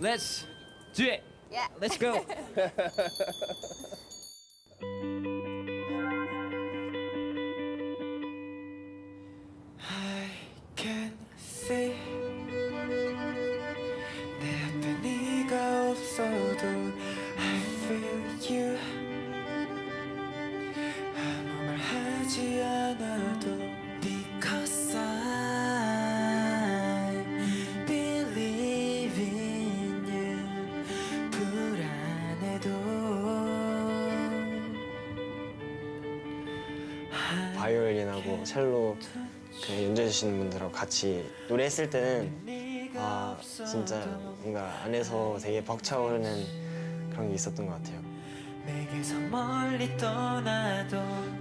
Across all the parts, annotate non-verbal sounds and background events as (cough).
Let's do it. Yeah. Let's go. (laughs) 바이올린하고 첼로 그 연주해 주시는 분들하고 같이 노래했을 때는 아 진짜 뭔가 안에서 되게 벅차오르는 그런 게 있었던 것 같아요. 내게서 멀리 떠나도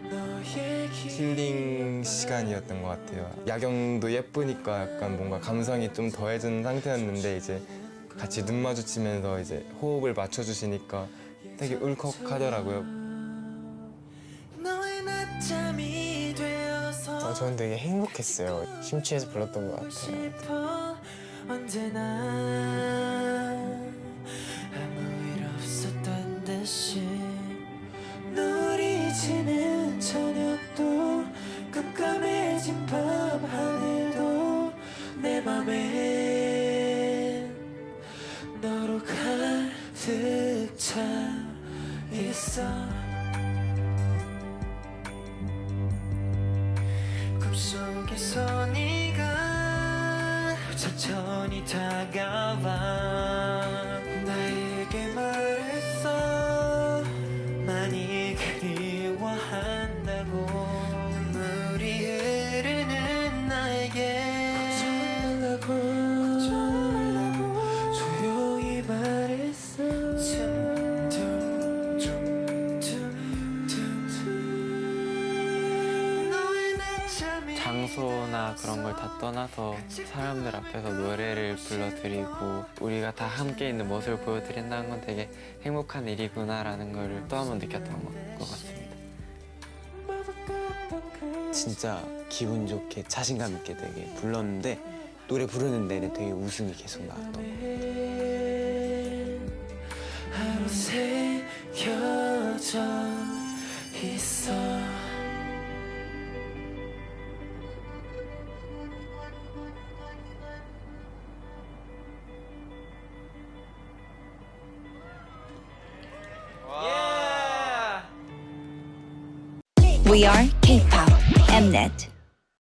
너의 길 힐링 시간이었던 것 같아요. 야경도 예쁘니까 약간 뭔가 감성이 좀 더해진 상태였는데 이제 같이 눈 마주치면서 이제 호흡을 맞춰주시니까 되게 울컥하더라고요. 저는 되게 행복했어요. 심취해서 불렀던 것 같아요. 싶어 언제나 아무 꿈속에서 네가 천천히 다가와 장소나 그런 걸 다 떠나서 사람들 앞에서 노래를 불러드리고 우리가 다 함께 있는 모습을 보여드린다는 건 되게 행복한 일이구나라는 걸 또 한 번 느꼈던 것- 것 같습니다. 진짜 기분 좋게 자신감 있게 되게 불렀는데 노래 부르는 내내 되게 웃음이 계속 나왔던 것 같아요. We are K-pop Mnet.